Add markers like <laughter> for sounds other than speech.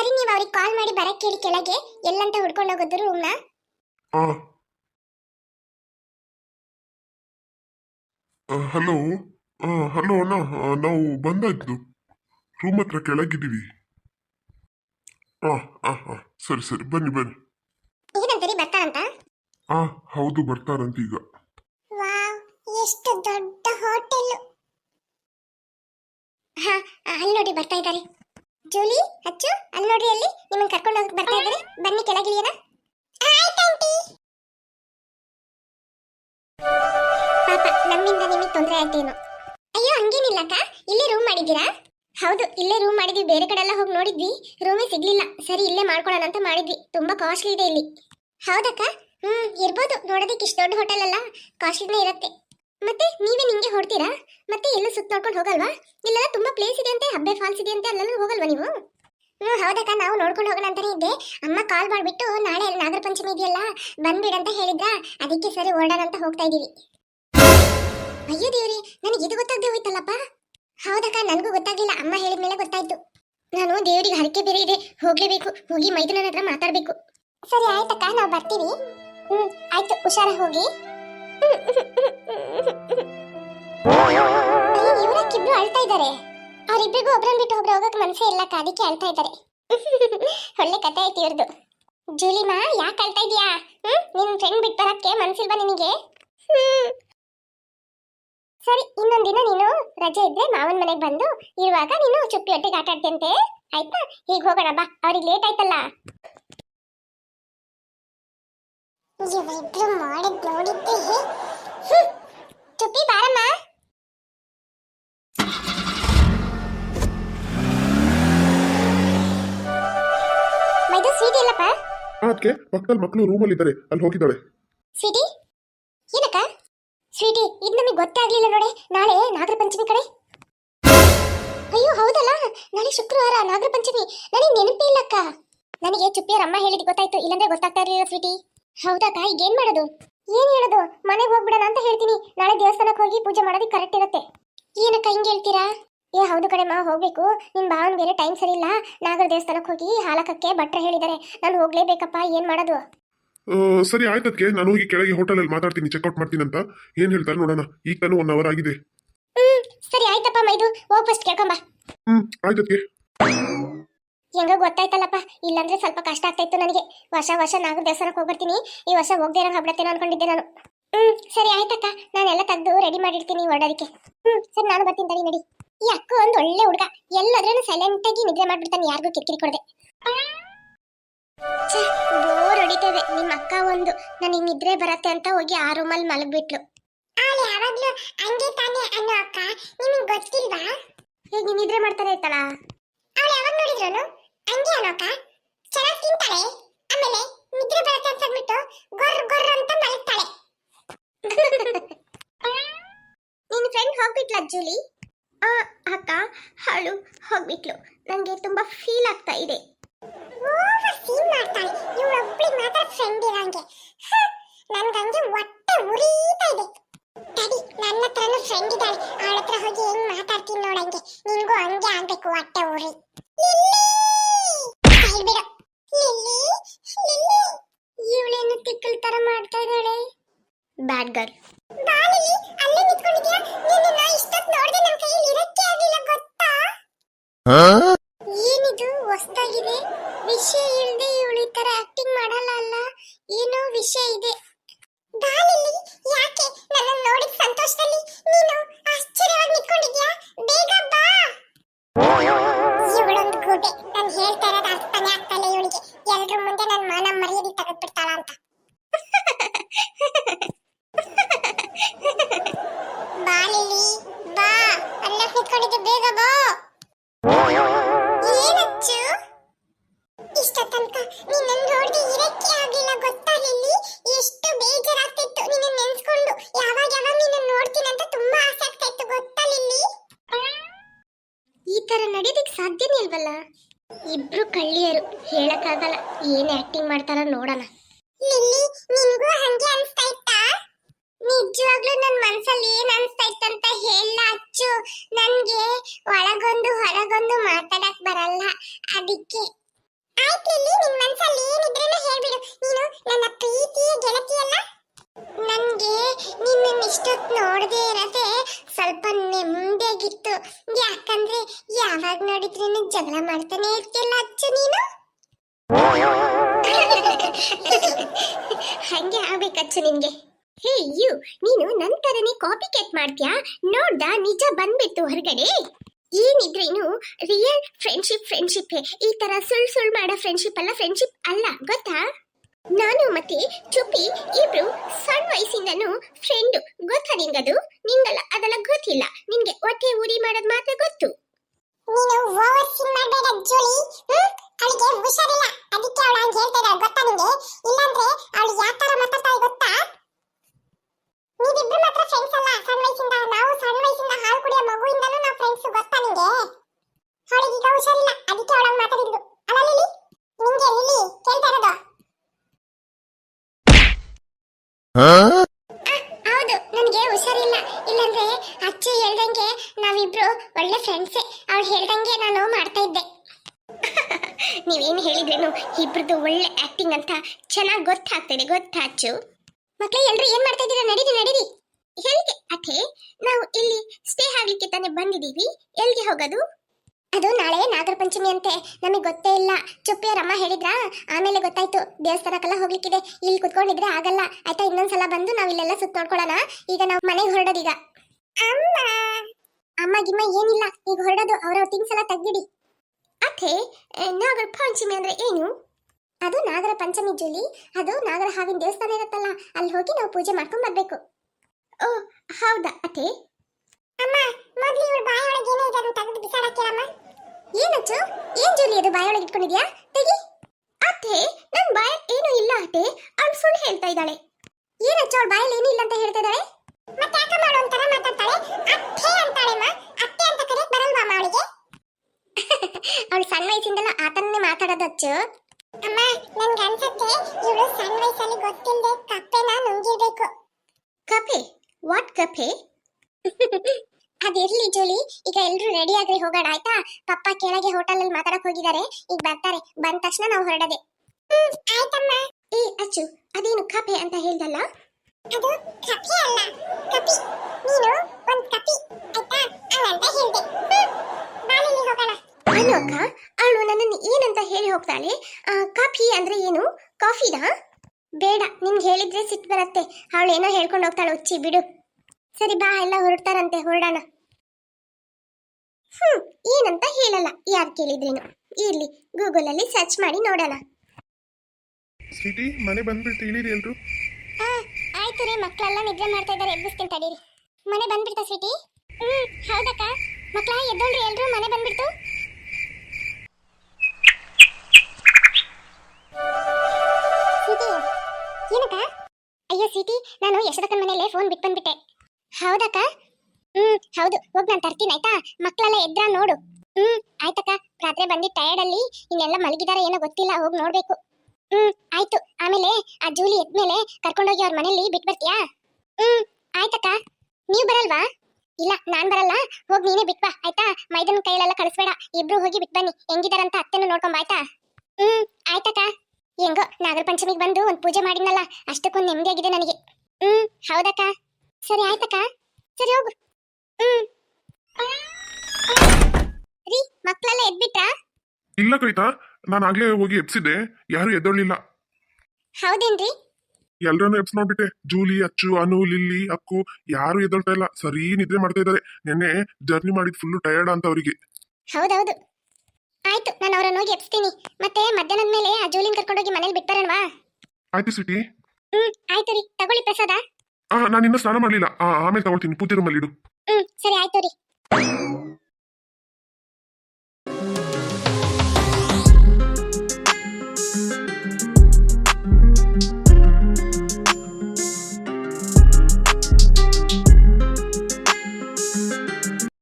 ಸರಿ ನೀವು ಅವ್ರಿಗೆ ಕಾಲ್ ಮಾಡಿ ಬರಕ್ಕೆ ಕೇಳಿ ಕೆಳಗೆ. ಎಲ್ಲಂತ ಹುಡ್ಕೊಂಡು ಹೋಗೋದು ರೂಮ್ನ ಆ. ಹಲೋ. ಹಲೋ ಅಣ್ಣ. ಆ, ನಾವು ಬಂದಾಯ್ತು. ರೂಮ್ ಹತ್ರ ಕೆಳಗಿದ್ದೀವಿ. ಆ ಆ ಆ, ಸರಿ ಸರಿ. ಬನ್ನಿ ಬನ್ನಿ. ಏನಂತೀರಿ? ಬರ್ತಾರಂತ? ಆ ಹೌದು ಬರ್ತಾರಂತ ಈಗ ವಾವ್ ಎಷ್ಟು ದೊಡ್ಡ ಹೋಟೆಲ್ ಹಾ ಅಲ್ಲಿ ನೋಡಿ ಬರ್ತಾ ಇದ್ದಾರೆ ಜೂಲಿ ಅಚ್ಚು ಅಲ್ಲಿ ನೋಡ್ರಿ ಅಲ್ಲಿ, ನಿಮ್ಮನ್ನ ಕರ್ಕೊಂಡು ಹೋಗಕ್ಕೆ ಬರ್ತಾ ಇದ್ದಾರೆ. ಬನ್ನಿ ಕೆಳಗಿಳಿಯೋಣ. ಪಾಪ, ನಮ್ಮಿಂದ ನಿಮಗೆ ತೊಂದರೆ ಆಯ್ತೇನೋ. ಅಯ್ಯೋ, ಹಂಗೇನಿಲ್ಲ ಅಕ್ಕ. ಇಲ್ಲೇ ರೂಮ್ ಮಾಡಿದ್ದೀರಾ? ಹೌದು, ಇಲ್ಲೇ ರೂಮ್ ಮಾಡಿದ್ವಿ. ಬೇರೆ ಕಡೆ ಎಲ್ಲ ಹೋಗಿ ನೋಡಿದ್ವಿ. ರೂಮೇ ಸಿಗ್ಲಿಲ್ಲ. ಸರಿ, ಇಲ್ಲೇ ಮಾಡ್ಕೊಳ್ಳೋಣ ಅಂತ ಮಾಡಿದ್ವಿ. ತುಂಬಾ ಕಾಸ್ಟ್ಲಿ ಇದೆ ಇಲ್ಲಿ. ಹೌದಕ್ಕ? ಹ್ಮ್, ಇರ್ಬೋದು. ನೋಡೋದಕ್ಕೆ ಇಷ್ಟು ದೊಡ್ಡ ಹೋಟೆಲ್ ಅಲ್ಲ. ಕಾಸ್ಟ್ಲಿನೇ ಇರುತ್ತೆ. ಮತ್ತೆ, ನೀವೇ ನಿಂಗೆ ಹೊಡ್ತೀರಾ? ಮತ್ತೆ ಎಲ್ಲೂ ಸುತ್ತ ನೋಡ್ಕೊಂಡು ಹೋಗಲ್ವಾ? ಇಲ್ಲೆಲ್ಲ ತುಂಬಾ ಪ್ಲೇಸ್ ಇದೆ ಅಂತ. ಹಬ್ಬೆ ಫಾಲ್ಸ್ ಇದೆ ಅಂತ. ಅಲ್ಲೆಲ್ಲ ಹೋಗಲ್ವಾ ನೀವು? ಹ್ಮ್, ಹೌದಕ್ಕ, ನಾವು ನೋಡ್ಕೊಂಡು ಹೋಗೋಣ ಅಂತಾನೆ ಇದ್ದೆ. ಅಮ್ಮ ಕಾಲ್ ಮಾಡ್ಬಿಟ್ಟು ನಾಳೆ ನಾಗರ ಪಂಚಮಿ ಇದೆಯಲ್ಲ, ಬಂದ್ಬಿಡ ಅಂತ ಹೇಳಿದ್ರ ಅದಕ್ಕೆ ಸರಿ ಓಡಾಡ ಅಂತ ಹೋಗ್ತಾ ಇದೀವಿ. ಅಯ್ಯೋ ದೇವ್ರಿ, ನನಗೆ ಇದು ಗೊತ್ತಾಗದೆ ಹೋಯ್ತಲ್ಲಪ್ಪ? ಹೌದಕ್ಕ, ನನಗೂ ಗೊತ್ತಾಗ್ಲಿಲ್ಲ. ಅಮ್ಮ ಹೇಳಿದ ಮೇಲೆ ಗೊತ್ತಾಯ್ತು. ನಾನು ದೇವರಿಗೆ ಹರಕೆ ಬೇರೆ ಇದೆ. ಹೋಗ್ಲೇಬೇಕು. ಹೋಗಿ ಮೈದುನನ ಹತ್ರ ಮಾತಾಡ್ಬೇಕು. ಸರಿ, ಆಯ್ತಕ್ಕ, ನಾವು ಬರ್ತೀವಿ. ಹ್ಮ್, ಆಯ್ತು ಹುಷಾರ ಹೋಗಿ. ಇವರಕ್ಕಿಬ್ರು ಅಳ್ತಾ ಇದ್ದಾರೆ ಅವರಿಬ್ಬರಿಗೂ ಒಬ್ರನ್ ಬಿಟ್ಟು ಒಬ್ರು ಹೋಗಕ್ ಮನಸ್ಸೇ ಇಲ್ಲ ಅದಕ್ಕೆ ಅಳ್ತಾ ಇದ್ದಾರೆ. ಒಳ್ಳೆ ಕತೆ ಐತಿ ಇವ್ರದ್ದು ಜೂಲಿಮಾ ಯಾಕೆ ಅಳ್ತಾ ಇದೀಯಾ? ಹ್ಮ್? ನಿನ್ ಫ್ರೆಂಡ್ ಬಿಟ್ಟು ಬರಕ್ಕೆ ಮನ್ಸಿಲ್ವಾ ನಿನಗೆ. ಸರಿ ಇನ್ನೊಂದಿನ ದಿನ ನೀನು ರಜೆ ಇದ್ರೆ ಮಾವನ ಮನೆಗೆ ಬಂದು ಇರುವಾಗ ನೀನು ಚುಪ್ಪಿ ಒಟ್ಟಿಗೆ ಆಟ ಆಡ್ತಿಯಂತೆ. ಆಯ್ತಾ? ಈಗ ಹೋಗೋಣ ಬಾ, ಅವ್ರಿಗೆ ಲೇಟ್ ಆಯ್ತಲ್ಲ. ಇವರಿಬ್ರು ಮಾಡಿದ್ ನೋಡಿದ್ದೆ ಅದಕ್ಕೆ ಪಕ್ಕದಲ್ಲಿ ಮಕ್ಕಳು ರೂಮಲ್ಲಿ ಇದ್ದಾರೆ ಅಲ್ಲಿ ಹೋಗಿದ್ದಾಳೆ. ಸ್ವೀಟಿ? ಏನಕ್ಕ? ಸ್ವೀಟಿ, ಇದು ನಮಗೆ ಗೊತ್ತಾಗ್ಲಿಲ್ಲ ನೋಡಿ. ನಾಳೆ ನಾಗರ ಪಂಚಮಿ ಕಡೆ ಅಯ್ಯೋ, ಹೌದಲ್ಲ? ನಾಳೆ ಶುಕ್ರವಾರ ನಾಗರ ಪಂಚಮಿ ನನಗೆ ನೆನಪೇ ಇಲ್ಲಕ್ಕ. ನನಗೆ ಚುಪ್ಪಿಯರ ಅಮ್ಮ ಹೇಳಿದ್ ಗೊತ್ತಾಯ್ತು. ಇಲ್ಲಂದ್ರೆ ಗೊತ್ತಾಗ್ತಾ ಇರಲಿಲ್ಲ ಸ್ವೀಟಿ. ಹೌದಕ್ಕ ಈಗ ಏನ್ ಮಾಡೋದು? ಏನ್ ಹೇಳೋದು? ಮನೆಗೆ ಹೋಗ್ಬಿಡೋಣ ಅಂತ ಹೇಳ್ತೀನಿ. ನಾಳೆ ದೇವಸ್ಥಾನಕ್ಕೆ ಹೋಗಿ ಪೂಜೆ ಮಾಡೋದಕ್ಕೆ ಕರೆಕ್ಟ್ ಇರುತ್ತೆ. ಏನಕ್ಕ ಹಿಂಗೆ ಹೇಳ್ತೀರಾ? ಏ ಹೌದು ಕಡೆ ಮಾ ಹೋಗ್ಬೇಕು. ನಿನ್ ಭಾವನ್ ಬೇರೆ ಟೈಮ್ ಸರಿ ಇಲ್ಲ. ನಾಗರ ದೇವಸ್ಥಾನಕ್ಕೆ ಹೋಗಿ ಹಾಲಕಕ್ಕೆ ಭಟ್ರ ಹೇಳಿದಾರೆ. ನಾನು ಹೋಗ್ಲೇಬೇಕಪ್ಪ ಏನ್ ಮಾಡೋದು? ಸರಿ ಆಯ್ತು ಅದಕ್ಕೆ ನಾನು ಹೋಗಿ ಕೆಳಗೆ ಹೋಟೆಲಲ್ಲಿ ಮಾತಾಡ್ತೀನಿ ಚೆಕ್ಔಟ್ ಮಾಡ್ತೀನಿ ಅಂತ. ಏನ್ ಹೇಳ್ತಾರೆ ನೋಡೋಣ. ಈಗ ತಾನು ಒನ್ ಅವರ್ ಆಗಿದೆ. ಹ್ಮ್ ಸರಿ ಆಯ್ತಪ್ಪ ಮೈದು. ಹೋಗ್ ಫಸ್ಟ್ ಕೇಳ್ಕೊಂಬ. ಹ್ಮ್ ಆಯ್ತು ಅದಕ್ಕೆ ಹೆಂಗ ಗೊತ್ತಾಯ್ತಲ್ಲಪ್ಪ. ಇಲ್ಲಾಂದ್ರೆ ಸ್ವಲ್ಪ ಕಷ್ಟ ಆಗ್ತಾಯಿತ್ತು ನನಗೆ. ವರ್ಷ ವರ್ಷ ನಾಗರ ದೇವಸ್ಥಾನಕ್ಕೆ ಹೋಗ್ಬರ್ತೀನಿ. ಈ ವರ್ಷ ಹೋಗದೆ ಇರೋ ಅನ್ಕೊಂಡಿದ್ದೆ ನಾನು. ಹ್ಮ್ ಸರಿ ಆಯ್ತಕ್ಕ. ನಾನೆಲ್ಲ ತೆಗೆದು ರೆಡಿ ಮಾಡಿರ್ತೀನಿ ಹೊರಡೋದಕ್ಕೆ. ಹ್ಮ್ ಸರಿ ನಾನು ಬರ್ತೀನಿ ತಡಿ ನಡಿ. ಈ ಅಕ್ಕ ಒಂದು ಒಳ್ಳೆ ಹುಡುಗ. ಎಲ್ಲದ್ರೂ ಸೈಲೆಂಟ್ ಆಗಿ ನಿದ್ರೆ ಮಾಡ್ಬಿಡ್ತಾನೆ ಯಾರಿಗೂ ಕಿರಿಕಿರಿ ಕೊಡದೆ. ಬೋರ್ ಹೊಡಿತೇವೆ ನಿಮ್ಮ ಅಕ್ಕ ಒಂದು ನನಗೆ ನಿದ್ರೆ ಬರತ್ತೆ ಅಂತ ಹೋಗಿ ಆ ರೂಮಲ್ಲಿ ಮಲಗ್ಬಿಟ್ಲು. ಆಳು ಯಾವಾಗ್ಲೂ ಹಂಗೆ ತಾನೇ ಅನ್ನೋ ಅಕ್ಕ. ನಿಮಗೆ ಗೊತ್ತಿಲ್ವಾ? ಹೇಗೆ ನಿದ್ರೆ ಮಾಡ್ತಾರೆ ಇರ್ತಾಳ ಅವಳು ಯಾವಾಗ ನೋಡಿದ್ರು ಹಂಗೆ ಅಕ್ಕ. ಚೆನ್ನಾಗಿ ತಿಂತಾಳೆ. ಆಮೇಲೆ ನಿದ್ರೆ ಬರತ್ತೆ ಅಂತ ಅಂದ್ಬಿಟ್ಟು ಗೊರ್ ಗೊರ್ ಅಂತ ಮಲಗ್ತಾಳೆ. <laughs> ನಿನ್ನ ಫ್ರೆಂಡ್ ಹೋಗ್ಬಿಟ್ಲ ಜೂಲಿ? ಅಕ್ಕ ಹಾಳು ಹೋಗ್ಬಿಟ್ಲು. ನನಗೆ ತುಂಬಾ ಫೀಲ್ ಆಗ್ತಾ ಇದೆ. ಸೀನ್ ಮಾಡ್ತಾಳೆ. ಇವಳೊಬ್ಳಿಗೆ ಮಾತ್ರ ಫ್ರೆಂಡ್ ಇರಂಗೆ ನನ್ಗಂಗೆ ಹೊಟ್ಟೆ ಉರಿತಾ ಇದೆ. ತಡಿ ನನ್ನ ಹತ್ರನೂ ಫ್ರೆಂಡ್ ಇದ್ದಾಳೆ. ಅವಳ ಹತ್ರ ಹೋಗಿ ಹೆಂಗ್ ಮಾತಾಡ್ತೀನಿ ನೋಡಂಗೆ ನಿನ್ಗೂ ಹಂಗೆ ಆಗ್ಬೇಕು ಹೊಟ್ಟೆ ಉರಿ. ಬಿಡು ಲಿಲ್ಲಿ ಲಿಲ್ಲಿ! ಇವಳೇನು ತಿಕ್ಕಲ್ ತರ ಮಾಡ್ತಾ ಇದ್ದಾಳೆ? ಬ್ಯಾಡ್ ಗರ್ಲ್ ಬಾಲಿಲಿ ಅಲ್ಲೇ ನಿಂತ್ಕೊಂಡಿದ್ಯಾ ನಿನ್ನ ಇಷ್ಟೊತ್ತು ನೋಡ್ದೆ ನಮ್ಮ ಕೈಯಲ್ಲಿ ಇರಕ್ಕೆ ಆಗಿಲ್ಲ ಗೊತ್ತಾ ಏನಿದು? ಹೊಸದಾಗಿದೆ. ವಿಷಯ ಇಲ್ಲದೆ ಇವಳು ತರ ಆಕ್ಟಿಂಗ್ ಮಾಡಲ್ಲ ಅಲ್ಲ. ಏನೋ ವಿಷಯ ಇದೆ. ಬಾಲಿಲಿ ಯಾಕೆ ನನ್ನ ನೋಡಿ ಸಂತೋಷದಲ್ಲಿ ನೀನು ಆಶ್ಚರ್ಯವಾಗಿ ನಿಂತ್ಕೊಂಡಿದ್ಯಾ? ಬೇಗ ಬಾ. ಇವಳೊಂದು ಗೂಬೆ. ನಾನು ಹೇಳ್ತಾ ಇರೋದು ಅರ್ಥನೇ ಆಗ್ತಾ ಇವಳಿಗೆ. ಎಲ್ರ ಮುಂದೆ ನನ್ನ ಮಾನ ಮರ್ಯಾದೆ ತೆಗೆದ್ಬಿಡ್ತಾಳ ಅಂತ. ಬಾಲಿಲಿ ಬಾ. ಅಲ್ಲ ನಿಂತ್ಕೊಂಡಿದ್ದೆ ಬೇಗ ಬಾ. ತರ ನಡೀದಿಕ್ ಸಾಧ್ಯನೇ ಇಲ್ವಲ್ಲ? ಇಬ್ರು ಕಳ್ಳಿಯರು. ಹೇಳಕ್ಕಾಗಲ್ಲ. ಏನ್ ಆಕ್ಟಿಂಗ್ ಮಾಡ್ತಾರ ನೋಡೋಣ. ಲಿಲ್ಲಿ ನಿನ್ಗೂ ಹಂಗೆ ಅನ್ಸ್ತಾ ನಿಜವಾಗ್ಲೂ ನನ್ ಮನ್ಸಲ್ಲಿ ಏನ್ ಅನ್ಸ್ತಾ ಇತ್ತಂತ ಹೇಳ, ಅಚ್ಚು. ನನ್ಗೆ ಒಳಗೊಂದು ಹೊರಗೊಂದು ಮಾತಾಡಕ್ ಬರಲ್ಲ. ಅದಕ್ಕೆ. ಆಯ್ತು ಲಿಲ್ಲಿ, ನಿನ್ ಮನ್ಸಲ್ಲಿ ಏನಿದ್ರೂ ಹೇಳ್ಬಿಡು. ನೀನು ನನ್ನ ಪ್ರೀತಿಯ ಗೆಳತಿ ಅಲ್ಲ ನನ್ಗೆ ನಿನ್ನ ಇಷ್ಟೊತ್ತು ನೋಡದೆ ಇರದೆ ಸ್ವಲ್ಪ ನೆಮ್ಮದಿಯಾಗಿತ್ತು. ಯಾಕಂದ್ರೆ ಯಾವಾಗ ನೋಡಿದ್ರೂ ಜಗಳ ಮಾಡ್ತಾನೆ ಇರ್ತಿಲ್ಲ ಅಚ್ಚ ನೀನು? <laughs> ಹಂಗೆ ಆಗ್ಬೇಕಚ್ಚು ನಿನ್ಗೆ. ಹೇ, ಯು, ನೀನು ನನ್ನ ತರನೇ ಕಾಪಿ ಕೆಟ್ ಮಾಡ್ತೀಯಾ? ನೋಡ್ದ, ನಿಜ ಬಂದ್ಬಿಟ್ಟು ಹೊರಗಡೆ. ಏನಿದ್ರೇನು ರಿಯಲ್ ಫ್ರೆಂಡ್ಶಿಪ್ ಫ್ರೆಂಡ್ಶಿಪ್ ಈ ತರ ಸುಳ್ ಸುಳ್ ಮಾಡೋ ಫ್ರೆಂಡ್ಶಿಪ್ ಅಲ್ಲ ಫ್ರೆಂಡ್ಶಿಪ್ ಅಲ್ಲ, ಗೊತ್ತಾ? ನಾನು ಮತ್ತೆ ಚುಪ್ಪಿ ಇಬ್ರು ಸಣ್ಣ ವಯಸ್ಸಿಂದನು ಫ್ರೆಂಡ್ ಗೊತ್ತಾ ನಿಂಗದು ನಿಂಗಲ್ಲ ಅದೆಲ್ಲ ಗೊತ್ತಿಲ್ಲ. ನಿನ್ಗೆ ಒಟ್ಟೆ ಉರಿ ಮಾಡೋದ್ ಮಾತ್ರ ಗೊತ್ತು. ನೀನು ಓವರ್ ಸಿನ್ ಮಾಡಬೇಡ ಜೋಲಿ. ಅವಳಿಗೆ ಹುಷಾರಿಲ್ಲ. ಅದಕ್ಕೆ ಅವಳು ಹಂಗೆ ಹೇಳ್ತಾ ಗೊತ್ತಾ ನಿಂಗೆ? ಇಲ್ಲಾಂದ್ರೆ ಅವಳು ಯಾವ ತರ ಮಾತಾಡ್ತಾಳೆ ಗೊತ್ತಾ? ನೀವಿಬ್ರು ಮಾತ್ರ ಫ್ರೆಂಡ್ಸ್ ಅಲ್ಲ. ಸಣ್ಣ ವಯಸ್ಸಿಂದ ನಾವು ಸಣ್ಣ ವಯಸ್ಸಿಂದ ಹಾಲು ಕುಡಿಯೋ ಮಗುವಿಂದಲೂ ನಾವು ಫ್ರೆಂಡ್ಸ್ ಗೊತ್ತಾ ನಿಂಗೆ? ಅವಳಿಗೆ ಈಗ ಹುಷಾರಿಲ್ಲ. ಅದಕ್ಕೆ ಅವಳು ಹಂಗೆ ಮಾತಾಡಿದ್ಲು ಅಲ್ಲ ಲಿಲಿ ನಿಂಗೆ ಲಿಲಿ ಕೇಳ್ತಾ ಇರೋದು ಹೌದು, ನನಗೆ ಹುಷಾರಿಲ್ಲ. ಇಲ್ಲಂದ್ರೆ ಅಚ್ಚೆ ಹೇಳ್ದಂಗೆ ನಾವಿಬ್ರು ಒಳ್ಳೆ ಫ್ರೆಂಡ್ಸ್ ಅವಳು ಹೇಳ್ದಂಗೆ ನಾನು ಮಾಡ್ತಾ ಇದ್ದೆ. <laughs> ನೀವೇನು ಹೇಳಿದ್ರೇನು, ಇಬ್ರದ್ದು ಒಳ್ಳೆ ಆಕ್ಟಿಂಗ್ ಅಂತ ಚೆನ್ನಾಗಿ ಗೊತ್ತಾಗ್ತಿದೆ ಗೊತ್ತಾ ಅಚ್ಚು ಮಕ್ಕಳೇ ಎಲ್ರು ಏನ್ ಮಾಡ್ತಾ ಇದ್ದೀರಾ? ನಡೀರಿ ನಡೀರಿ. ಎಲ್ಲಿಗೆ ಅತ್ತೆ, ನಾವು ಇಲ್ಲಿ ಸ್ಟೇ ಆಗ್ಲಿಕ್ಕೆ ತಾನೇ ಬಂದಿದ್ದೀವಿ. ಎಲ್ಲಿಗೆ ಹೋಗೋದು? ಅದು ನಾಳೆ ನಾಗರ ಪಂಚಮಿ ಅಂತೆ. ನಮಗೆ ಗೊತ್ತೇ ಇಲ್ಲ. ಚುಪ್ಪಿಯರಮ್ಮ ಹೇಳಿದ್ರಾ? ಆಮೇಲೆ ಗೊತ್ತಾಯ್ತು. ದೇವಸ್ಥಾನಕ್ಕೆಲ್ಲ ಹೋಗ್ಲಿಕ್ಕಿದೆ. ಇಲ್ಲಿ ಕುತ್ಕೊಂಡಿದ್ರೆ ಆಗಲ್ಲ. ಆಯ್ತಾ ಇನ್ನೊಂದ್ಸಲ ಬಂದು ನಾವು ಇಲ್ಲೆಲ್ಲ ಸುತ್ತ ನೋಡ್ಕೊಳ್ಳೋಣ ಈಗ ನಾವು ಮನೆಗೆ ಹೊರಡೋದೀಗ. ಅಮ್ಮ! ಅಮ್ಮ ಗಿಮ್ಮ ಏನಿಲ್ಲ. ಈಗ ಹೊರಡೋದು ಅವ್ರ ಥಿಂಗ್ಸ್ ಎಲ್ಲ ತೆಗ್ದಿಡಿ. ಅತ್ತೆ ನಾಗರ ಪಂಚಮಿ ಅಂದ್ರೆ ಏನು? ಅದು ನಾಗರ ಪಂಚಮಿ ಜೂಲಿ. ಅದು ನಾಗರ ಹಾವಿನ ದೇವಸ್ಥಾನ ಇರುತ್ತಲ್ಲ ಅಲ್ಲಿ ಹೋಗಿ ನಾವು ಪೂಜೆ ಮಾಡ್ಕೊಂಡ್ ಬರ್ಬೇಕು. ಓ ಹೌದಾ ಅತ್ತೆ? ಅಮ್ಮ ಮೊದ್ಲು ಇವಳು ಬಾಯೊಳಗೆ ಏನೇ ಇದೆ ಅದನ್ನ ತೆಗೆದು ಬಿಸಾಡಕ್ಕಿರಮ್ಮ ಏನಚ್ಚು? ಏನ್ ಜೂಲಿ ಅದು ಬಾಯೊಳಗೆ ಇಟ್ಕೊಂಡಿದ್ಯಾ? ತೆಗಿ. ಅತ್ತೆ, ನನ್ ಬಾಯ ಏನು ಇಲ್ಲ ಅತ್ತೆ. ಅವ್ಳು ಸುಳ್ಳು ಹೇಳ್ತಾ ಇದ್ದಾಳೆ. ಏನಚ್ಚು, ಅವಳ ಬಾಯಲ್ಲಿ ಏನು ಇಲ್ಲ ಅಂತ ಹೇಳ್ತಾ ಇದ್ದಾಳೆ? ಮತ್ತೆ ಯಾಕ ಮಾಡು ಒಂಥರ ಮಾತಾಡ್ತಾಳೆ? ಅತ್ತೆ ಅಂತಾಳೆಮ್ಮ ಅತ್ತೆ ಅಂತ ಕರೆಯಕ್ ಬರಲ್ವಾ ಅವಳಿಗೆ? <laughs> ಅವಳು ಸಣ್ಣ ವಯಸ್ಸಿಂದಲೂ ಆತನನ್ನೇ ಮಾತಾಡೋದು ಅಚ್ಚು ಅಮ್ಮ, ನನ್ಗೆ ಅನ್ಸುತ್ತೆ, ಇವಳು ಸಣ್ಣ ವಯಸ್ಸಲ್ಲಿ ಗೊತ್ತಿಲ್ಲದೆ ಕಪ್ಪೆನ ನುಂಗಿರ್ಬೇಕು. ಕಪೆ ವಾಟ್ ಕಫೆ? <laughs> ಅದಿರ್ಲಿ ಜೋಲಿ. ಈಗ ಎಲ್ರು ರೆಡಿ ಆಗ್ರಿ ಹೋಗೋಣ ಆಯ್ತಾ? ಪಪ್ಪ ಕೆಳಗೆ ಹೋಟೆಲ್ ಅಲ್ಲಿ ಮಾತಾಡಕ್ ಹೋಗಿದ್ದಾರೆ. ಈಗ ಬರ್ತಾರೆ. ಬಂದ ತಕ್ಷಣ ನಾವು ಹೊರಡದೆ. ಹ್ಮ್ ಆಯ್ತಮ್ಮ. ಏ ಅಚ್ಚು ಅದೇನು ಕಪೆ ಅಂತ ಹೇಳ್ದಲ್ಲ? ಅದು ಕಪೆ ಅಲ್ಲ. ಕಪಿ. ನೀನು ಒಂದ್ ಕಪಿ ಆಯ್ತಾ? ಹೇಳ್ದೆ. ಹೋಗೋಣ. ಅಲ್ಲೋ ಅಕ್ಕ ಅವಳು ನನ್ನನ್ನು ಏನಂತ ಹೇಳಿ ಹೋಗ್ತಾಳೆ? ಕಾಫಿ ಅಂದ್ರೆ ಏನು? ಕಾಫಿನಾ? ಬೇಡ ನಿಮ್ಗೆ ಹೇಳಿದ್ರೆ ಸಿಟ್ಟು ಬರುತ್ತೆ. ಅವಳು ಏನೋ ಹೇಳ್ಕೊಂಡು ಹೋಗ್ತಾಳೆ ಉಚ್ಚಿ ಬಿಡು. ಸರಿ ಬಾ ಎಲ್ಲ ಹೊರಡ್ತಾರಂತೆ ಹೊರಡೋಣ. ಹ್ಮ್ ಏನಂತ ಹೇಳಲ್ಲ ಯಾರು ಕೇಳಿದ್ರೇನು. ಇರ್ಲಿ ಗೂಗಲ್ ಅಲ್ಲಿ ಸರ್ಚ್ ಮಾಡಿ ನೋಡೋಣ. ಸಿಟಿ ಮನೆ ಬಂದ್ಬಿಟ್ಟು ಇಳಿರಿ ಎಲ್ರು. ಆ, ಆಯ್ತು ರೀ ಮಕ್ಕಳೆಲ್ಲ ನಿದ್ರೆ ಮಾಡ್ತಾ ಇದ್ದಾರೆ ಎಬ್ಬಿಸ್ತೀನಿ ತಡೀರಿ. ಮನೆ ಬಂದ್ಬಿಡ್ತಾ ಸಿಟಿ? ಹ್ಮ್ ಹೌದಕ್ಕ. ಮಕ್ಕಳ ಎದ್ದೋಳ್ರಿ ಎಲ್ರು ಮನೆ ಬಂದ್ಬಿಡ್ತು. ಸ್ವೀಟಿ ಏನಕ್ಕ? ಅಯ್ಯೋ ಸಿಟಿ ನಾನು ಯಶೋದಕ್ಕನ ಮನೆಯಲ್ಲೇ ಫೋನ್ ಬಿಟ್ಟು ಬಂದ್ಬಿಟ್ಟೆ. ಹೌದಕ್ಕ? ಹ್ಮ್, ಹೌದು. ಹೋಗ್ ನಾನು ತರ್ತೀನಿ, ಆಯ್ತಾ? ಮಕ್ಕಳೆಲ್ಲ ಎದ್ರ ನೋಡು. ಹ್ಮ್, ಆಯ್ತಕ್ಕ. ರಾತ್ರಿ ಬಂದಿ ಟಯರ್ಡ್ ಅಲ್ಲಿ, ಇನ್ನೆಲ್ಲ ಮಲಗಿದಾರ ಏನೋ ಗೊತ್ತಿಲ್ಲ, ಹೋಗಿ ನೋಡ್ಬೇಕು. ಹ್ಮ್, ಆಯ್ತು. ಆಮೇಲೆ ಆ ಜೂಲಿ ಎದ್ಮೇಲೆ ಕರ್ಕೊಂಡೋಗಿ ಅವ್ರ ಮನೇಲಿ ಬಿಟ್ಬರ್ತೀಯಾ? ಹ್ಮ್, ಆಯ್ತಕ್ಕ. ನೀವ್ ಬರಲ್ವಾ? ಇಲ್ಲ, ನಾನ್ ಬರಲ್ಲ. ಹೋಗ್ ನೀನೇ ಬಿಟ್ಬಾ, ಆಯ್ತಾ? ಮೈದನ್ ಕೈಲೆಲ್ಲ ಕಳಿಸ್ಬೇಡ. ಇಬ್ರು ಹೋಗಿ ಬಿಟ್ ಬನ್ನಿ. ಹೆಂಗಿದಾರಂತ ಅತ್ತೆನ ನೋಡ್ಕೊಂಬಾಯ್ತಾ ಹ್ಮ್, ಆಯ್ತಕ್ಕ. ಹೆಂಗೋ ನಾಗರ ಪಂಚಮಿಗೆ ಬಂದು ಒಂದ್ ಪೂಜೆ ಮಾಡಿದ್ನಲ್ಲ ಅಷ್ಟಕ್ಕೊಂದ್ ನೆಮ್ಮದಿಯಾಗಿದೆ ನನಗೆ. ಹ್ಮ್, ಹೌದಕ್ಕ. ಸರಿ ಆಯ್ತಕ್ಕ. ಸರಿ ಹೋಗು. ಹ್ಮ್. ರೀ ಮಕ್ಕಳೆಲ್ಲ ಎದ್ಬಿಟ್ರಾ? ಇಲ್ಲ ಕವಿತಾ ನಾನು ಆಗ್ಲೇ ಹೋಗಿ ಎಬ್ಸಿದ್ದೆ. ಯಾರು ಎದ್ದೊಳ್ಳಿಲ್ಲ. ಹೌದೇನ್ರಿ? ಎಲ್ರನ್ನೂ ಎಪ್ಸ್ ನೋಡ್ಬಿಟ್ಟೆ. ಜೂಲಿ ಅಚ್ಚು ಅನು ಲಿಲ್ಲಿ ಅಕ್ಕು ಯಾರು ಎದ್ದೊಳ್ತಾ ಇಲ್ಲ. ಸರಿ ನಿದ್ರೆ ಮಾಡ್ತಾ ಇದ್ದಾರೆ ನೆನ್ನೆ ಜರ್ನಿ ಮಾಡಿದ್ ಫುಲ್ ಟಯರ್ಡ್ ಅಂತ ಅವರಿಗೆ. ಹೌದೌದು. ಆಯ್ತು ನಾನು ಅವ್ರನ್ನ ಹೋಗಿ ಎಪ್ಸ್ತೀನಿ ಮತ್ತೆ ಮಧ್ಯಾಹ್ನದ ಮೇಲೆ ಆ ಜೂಲಿನ ಕರ್ಕೊಂಡೋಗಿ ಮನೇಲಿ ಬಿಟ್ಬರೋಣವಾ ಆಯ್ತು ಸಿಟಿ. ಹ್ಮ್ ಆಯ್ತು ರೀ. ತಗೊಳ್ಳಿ ಪ್ರಸಾದ. ನಾನು ಇನ್ನೂ ಸ್ನಾನ ಮಾಡಲಿಲ್ಲ. ಆಮೇಲೆ ತಗೊಳ್ತೀನಿ. ಪೂತಿ ರೂಮಲ್ಲಿ ಇಡು. ಹ್ಮ್ ಸರಿ ಆಯ್ತು ರೀ.